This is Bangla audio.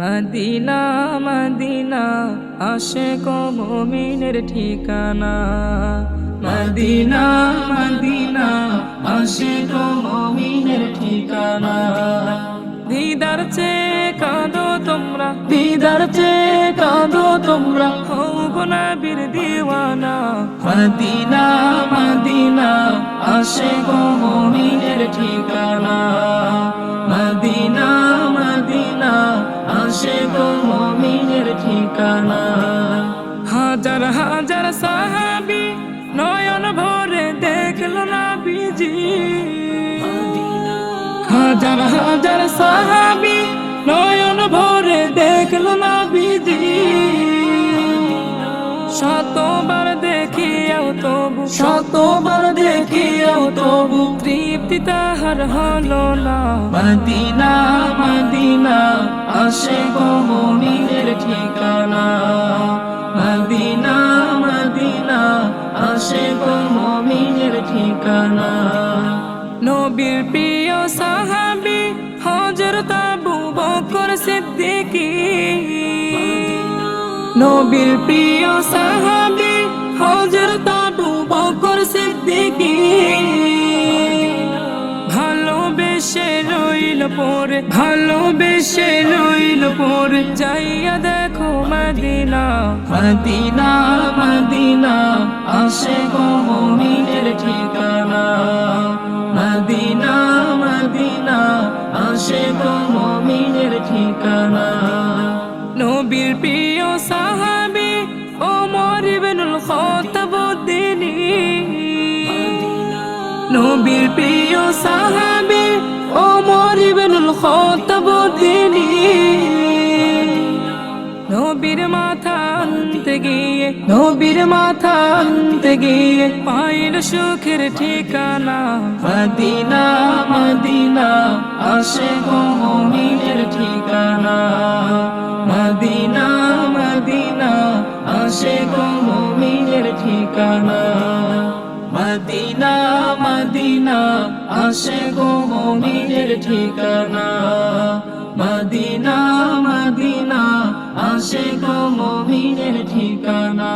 মদিনা মদিনা আসে মমিনের ঠিকানা। মদিনা মদিনা আসে মমিনের ঠিকানা। দিদার চে কাঁদো তোমরা। দিদার চে কাঁদো তোমরা। হও গোলাবির দিওয়ানা। মদিনা মদিনা আসে মমিনের আসে মমিনের ঠিকানা। হাজার হাজার সাহাবি নয়ন ভরে দেখল না বিজি। হাজার হাজার সাহাবি নয়ন তবু শতবার দেখিয়াও তবু তৃপ্তি তাহার হলো না। মদিনা মদিনা আসে গো ঠিকানা। মদিনা মদিনা আসে গো ঠিকানা। নবীর প্রিয় সাহাবি হজরত আবু বকর সিদ্দিকী। নবীর প্রিয় সাহাবি হজরত আবু বকর সিদ্দিকী ভালোবেসে রইল পরে ভালোবেসে রইল পরে। যাইয়া দেখো মদিনা। মদিনা মদিনা আসে গো মমিনের ঠিকানা। মদিনা মদিনা আসে গো মমিনের ঠিকানা। নবীর প্রিয় সাহাবি ওমর ইবনুল খাত্তাব দিনী নবীর প্রিয় সাহাবি ওমর ইবনুল খাত্তাব দিনী নবীর মাথা আনতে গিয়ে, নবীর মাথা আনতে গিয়ে পাইল সুখের ঠিকানা মদিনা মদিনা, আসে গো মমিনের ঠিকানা। মদিনা মদিনা, আসে গো মমিনের ঠিকানা। মদিনা মদিনা আসে গো মমিনের ঠিকানা। মদিনা মদিনা আসে গো মমিনের ঠিকানা।